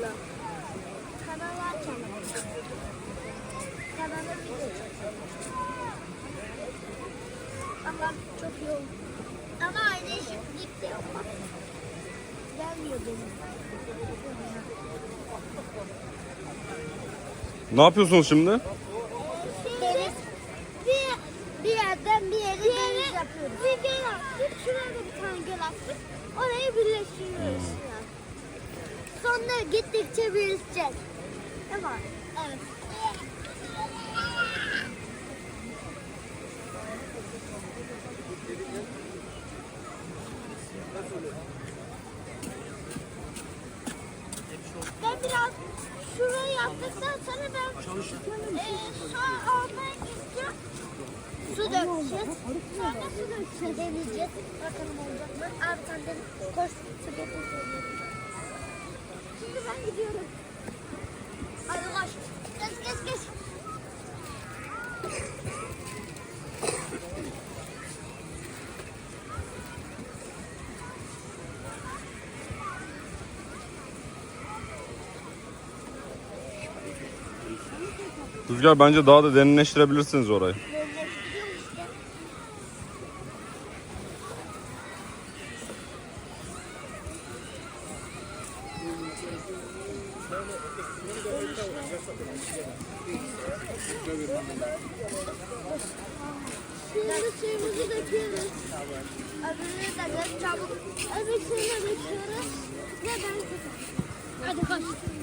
bakalım. Kanal açalım. Kanala video. Ama çok oldu. Ama aynı eşitlik de yapmak. Gelmiyor benim. Ne yapıyorsunuz şimdi? Deniz bir, bir yerden bir yere deniz yapıyoruz. Bir göl attık. Şuraya da bir tane göl attık. Orayı birleştiriyoruz. yani. Sonra gittikçe. Değil mi? Evet. Ben biraz şurayı yaptıktan sonra ben e, su almaya gideceğim. Su dökeceğiz. Sonra su dökeceğiz. Deneyeceğiz. Bakalım olacak mı? Abi sen de koş su getir. Ben gidiyorum. Hadi koş. Geç geç geç. Rüzgar bence daha da derinleştirebilirsiniz orayı. Ve ben Hadi koş.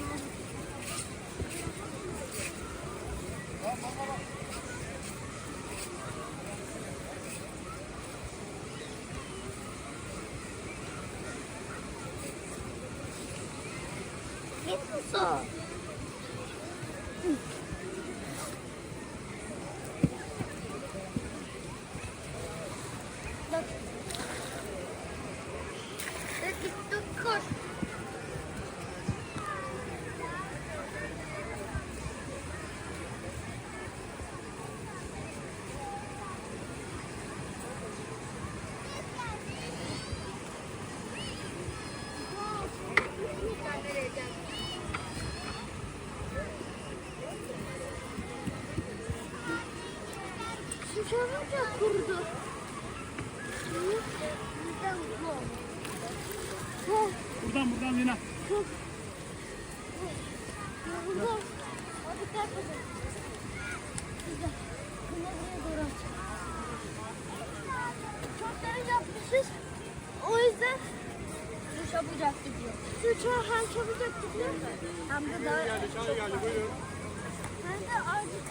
Buradan buradan Lina. Yoruldum. Hadi kalk bakalım. Güzel. Bunu buraya doğru aç. Çok derin yapmışız. O yüzden su çabucak gidiyor. Su çok hem çabucak gidiyor hem de daha çok Hem de azıcık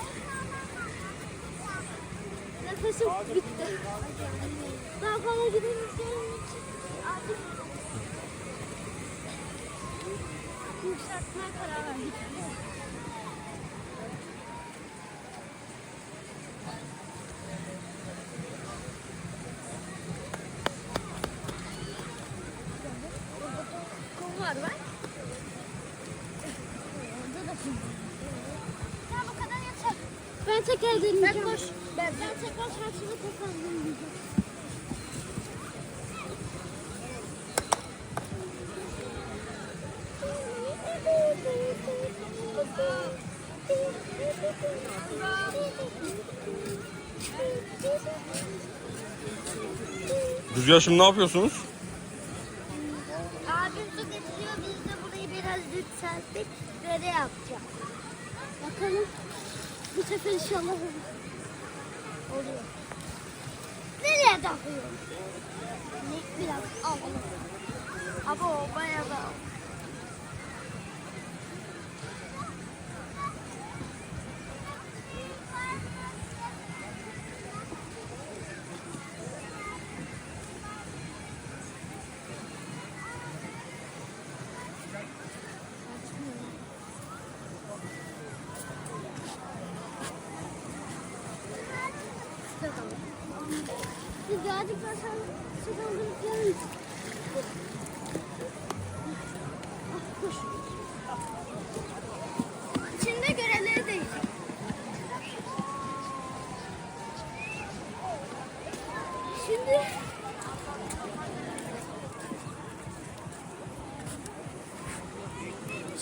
Nefesim bitti. Daha fazla gidemeyeceğim için artık yükseltmeye karar verdik. Kum var. Ben tekrar deneyeceğim. Ben koş. Ben, ben tekrar şansımı tekrar Rüzgar şimdi ne yapıyorsunuz? Abim su getiriyor. Biz de burayı biraz yükselttik. Dere yapacağız. Bakalım. Bu sefer inşallah. Oluyor. Nereye takıyor? Ne biraz al. Abo bayağı da. Ben sen sıkıldık gelin. Ah, koş. İçinde görevleri değil. Şimdi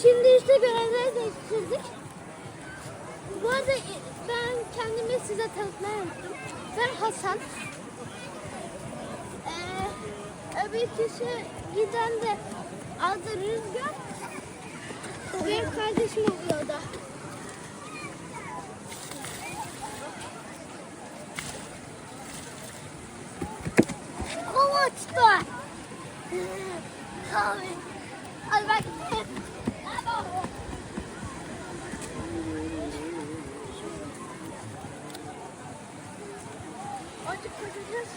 Şimdi bitirdik. Bu arada ben kendimi size tanıtmayı unuttum. Ben Hasan. Ee, öbür kişi giden de adı Rüzgar. Benim kardeşim oluyor da. Kovaçta. Abi. Hadi bak. Azıcık koşacağız.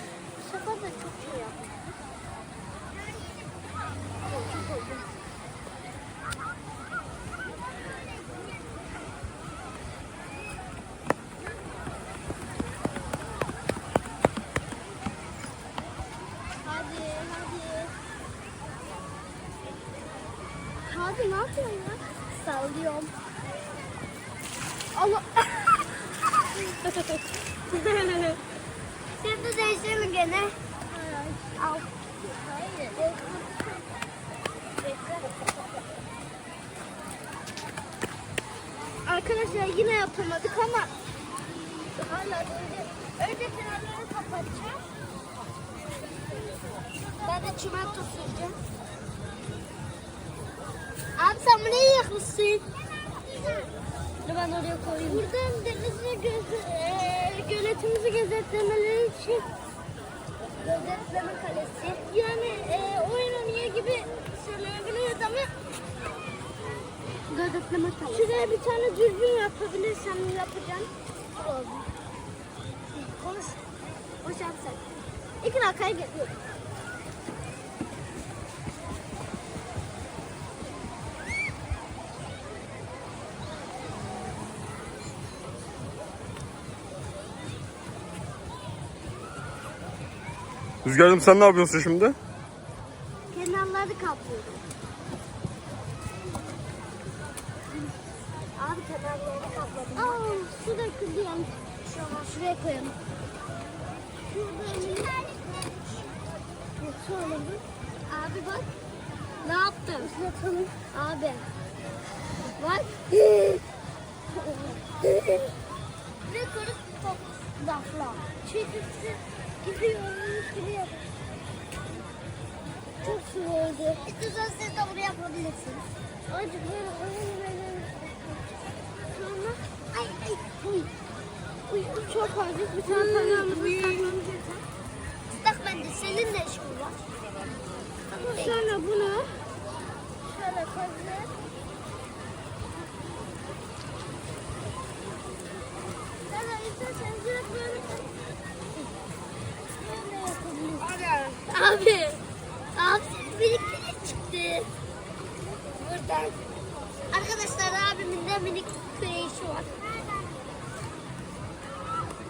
Sefer de çok ne yapıyorsun ya? Sallıyorum. Allah. Şimdi değiştirelim gene. Al. Arkadaşlar yine yapamadık ama hala. Önce kenarları kapatacağım. Ben de çimento süreceğim. Abi sen bunu iyi yapmışsın. Dur ben oraya koyayım. Buradan denizi göz, e, göletimizi gözetlemeleri için kalesi. Yani e, oyun oynuyor gibi söyleyebiliriz ama gözetleme kalesi. Şuraya bir tane dürbün yapabilirsem yapacağım. Oldu. Konuş. Sen. İki dakikaya geliyorum. Rüzgar'cığım sen ne yapıyorsun şimdi? Kenarları kaplıyorum. Abi kenarları kapladım. Aa, su döküldü yanlış. Şu an şuraya koyalım. Şurada Şöyle bir. Abi bak. Ne yaptın? Islatalım. Abi. Bak. Ve kırık top lafla. Gibi yap. Çok oldu. İstiyorsanız siz de bunu yapabilirsiniz. Azıcık böyle oyun verin. Sonra ay ay uy. Uy çok azıcık bir tane parmağımızı saklamamız yeter. Islak bende senin de işin var. Sonra bunu şöyle koyalım. Sonra isterseniz direkt böyle Abi. Abi minik çıktı. Buradan. Arkadaşlar abimin de minik kreşi var.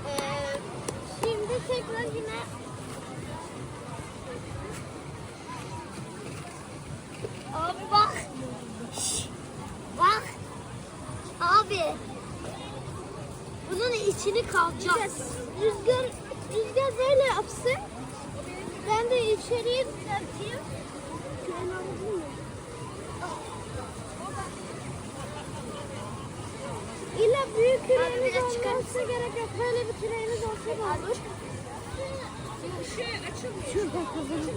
Ee, şimdi tekrar yine Abi bak. Bak. Abi. Bunun içini kalacağız. Rüzgar, rüzgar böyle yapsın. Ben de içeriye düzelteyim. İlla büyük küreğimiz olması gerek yok. Böyle bir küreğimiz olsa da olur. Şurada kızım.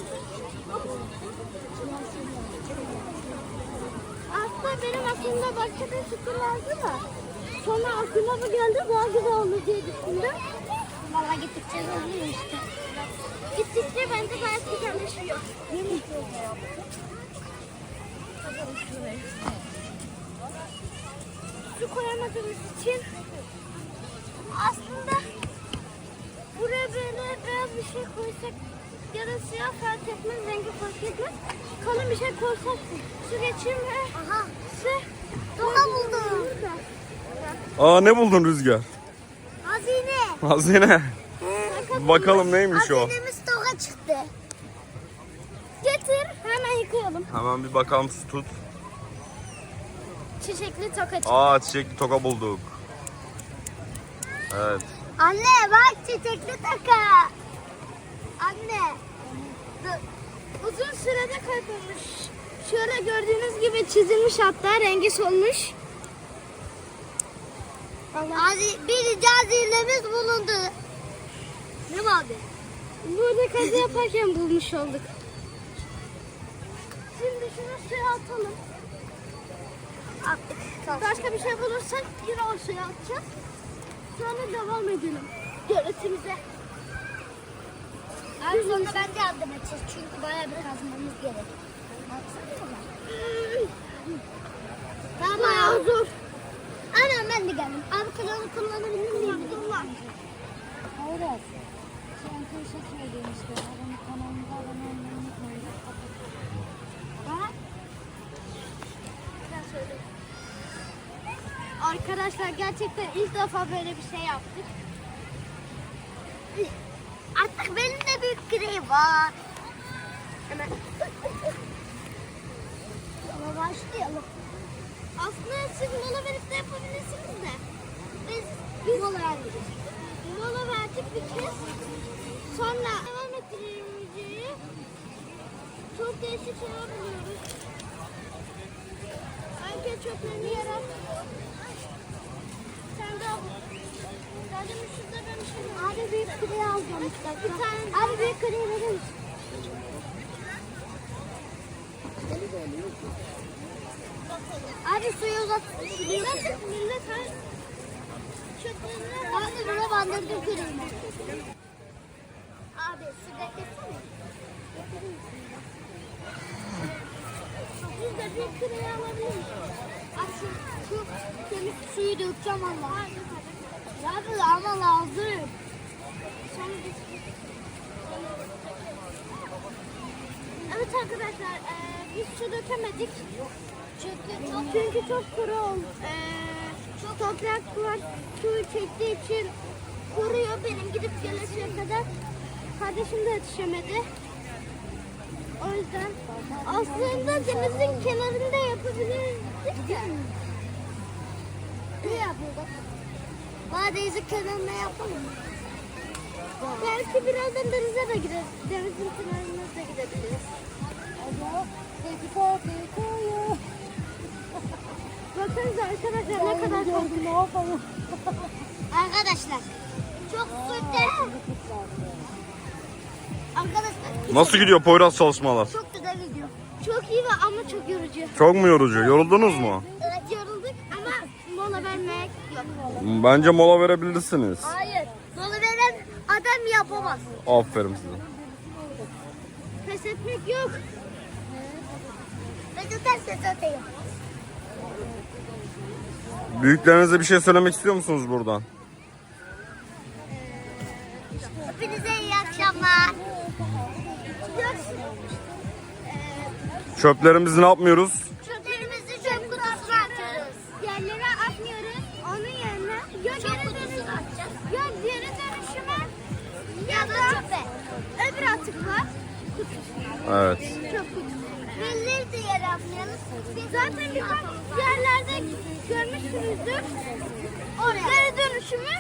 Aslında benim aklımda başka bir fikir vardı da. Sonra aklıma bu geldi daha güzel olur diye düşündüm. Valla gittikçe oluyor işte. Gittikçe bence hayat güzelleşiyor. Su koyamadığımız için aslında buraya böyle beyaz bir şey koysak ya da siyah fark etmez, rengi fark etmez. Kalın bir şey koysak su geçir ve Aha. su Doğa buldum. Aa ne buldun Rüzgar? Hazine. Hazine. Bakalım neymiş o? Hazinemiz çıktı. Getir hemen yıkayalım. Hemen bir bakalım su tut. Çiçekli toka çıktı. Aa çiçekli toka bulduk. Evet. Anne bak çiçekli toka. Anne. Uzun sürede kaybolmuş. Şöyle gördüğünüz gibi çizilmiş hatta rengi solmuş. Hadi birinci hazinemiz bulundu. Mi abi? Burada kazı yaparken bulmuş olduk. Şimdi şunu suya atalım. Attık. Başka bir şey bulursak yine o suya atacağız. Sonra devam edelim. Görüntümüze. Abi sonra ben de yardım edeceğiz. Çünkü bayağı bir kazmamız gerek. Tamam. Zor. Ana ben de geldim. Abi kanalı kullanabilir miyim? Kullan. Hayır. Sen teşekkür ederim işte. Abone kanalımıza abone olmayı unutmayın. Bak. Sen söyle. Arkadaşlar gerçekten ilk defa böyle bir şey yaptık. Artık benim de büyük küreğim var. Hemen. Ama başlayalım. Aslında siz mola verip de yapabilirsiniz de. Biz, biz mola verdik. Mola verdik bir kez. Sonra devam ettirelim videoyu. Çok değişik şeyler buluyoruz. Herkes çöplerini yer at. Sen de. Zaten şurada ben bir şey var. Abi büyük küreği alacağım. Bir tane. Abi büyük küreği verir misin? Abi suyu uzat. Millet ha? Çöplerini Abi buna bandırdım küreğini. Abi su getirsene. Getirir misin? Biz de bir küreği alabilir miyiz? Abi şu, temiz suyu dökeceğim Allah. Abi ama lazım. Sonra Evet arkadaşlar eee, biz su dökemedik. Çünkü çok, çünkü çok kuru oldu. Eee, çok toprak var. Suyu çektiği için kuruyor. Benim gidip gelesiye kadar. Kardeşim de yetişemedi. O yüzden aslında denizin kenarında yapabilirdik de. Ne yapıyorduk? Bana denizin kenarında yapalım mı? Belki birazdan denize de gideriz. Denizin kenarına da gidebiliriz. Baksanıza arkadaşlar ne kadar gördüm ne yapalım? Arkadaşlar çok sütte. Arkadaşlar Nasıl gidiyor Poyraz çalışmalar? çok güzel video. Çok iyi ve ama çok yorucu. Çok mu yorucu? Yoruldunuz mu? Evet yorulduk ama mola vermek yok. Bence mola verebilirsiniz. Hayır. Mola veren adam yapamaz. Aferin size. Pes etmek yok. Ben de ters atayım. Büyüklerinize bir şey söylemek istiyor musunuz buradan? Çöplerimizi ne yapmıyoruz? Çöplerimizi çöp kutusuna atıyoruz. Yerlere atmıyoruz. Onun yerine ya geri kutusuna atacağız. Ya geri dönüşüme ya da çöpe. Öbür atıklar kutusuna. Evet. Çöp kutusu. Belleri de yere atmayalım. Zaten birkaç yerlerde görmüşsünüzdür. Oraya. Geri dönüşümü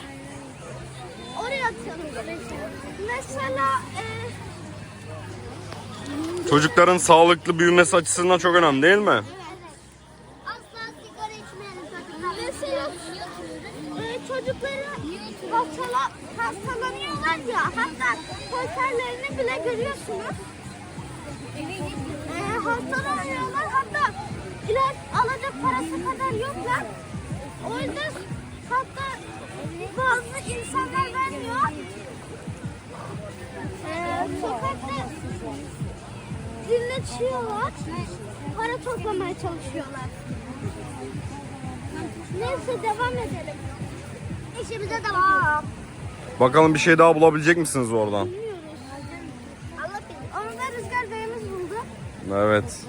oraya atalım. Mesela e, Çocukların sağlıklı büyümesi açısından çok önemli değil mi? Asla sigara içmeyelim çocuklar. Mesela e, çocukları ya hatta konserlerini bile görüyorsunuz. E, hastalanıyorlar hatta ilaç alacak parası kadar yoklar. O yüzden hatta bazı insanlar vermiyor. E, sokakta dinletiyorlar. Para toplamaya çalışıyorlar. Neyse devam edelim. İşimize devam. Bakalım bir şey daha bulabilecek misiniz oradan? Bilmiyoruz. Allah bilir. Onu da Rüzgar Bey'imiz buldu. Evet.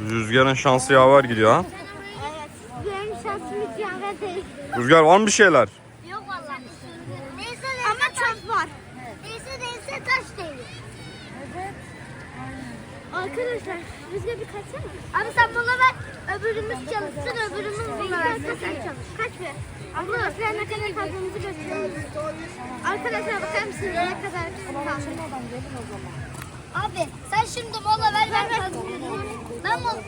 Rüzgar'ın şansı yaver gidiyor ha. Evet. Benim şansım hiç yaver değil. Rüzgar var mı bir şeyler? Yok vallahi. Neyse neyse Ama çöp var. Neyse neyse taş değil. Evet. Arkadaşlar Rüzgar bir kaçsana. Abi sen bana ver. Öbürümüz çalışsın öbürümüz bana versin. Sen çalış. Kaç ver. Arkadaşlar ne kadar kazandığımızı gösteriyoruz. Arkadaşlar bakar mısınız ne kadar kaldı? Abi sen şimdi mola ver ben kazanıyorum. Ben mola.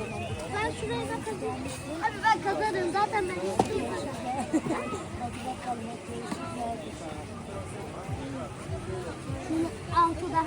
Ben şuraya da kazanayım. Abi ben kazanırım zaten ben istiyorum. Şunu altıda.